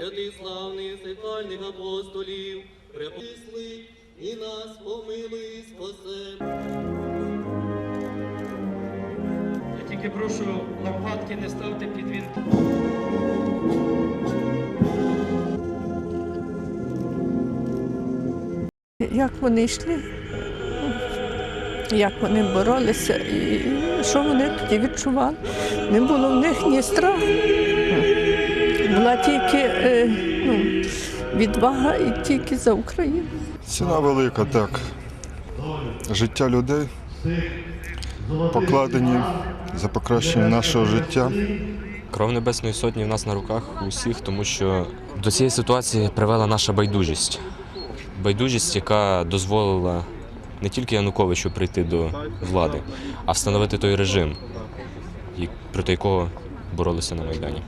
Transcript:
Святий славний сихальних апостолів, преписли і нас помилуй, спасе. Я тільки прошу лампадки не ставте під він. Як вони йшли, як вони боролися, і що вони тоді відчували. Не було в них ні страху. Була тільки е, ну, відвага і тільки за Україну. Ціна велика, так. Життя людей покладені за покращення нашого життя. Кров Небесної Сотні в нас на руках усіх, тому що до цієї ситуації привела наша байдужість. Байдужість, яка дозволила не тільки Януковичу прийти до влади, а встановити той режим, проти якого боролися на Майдані.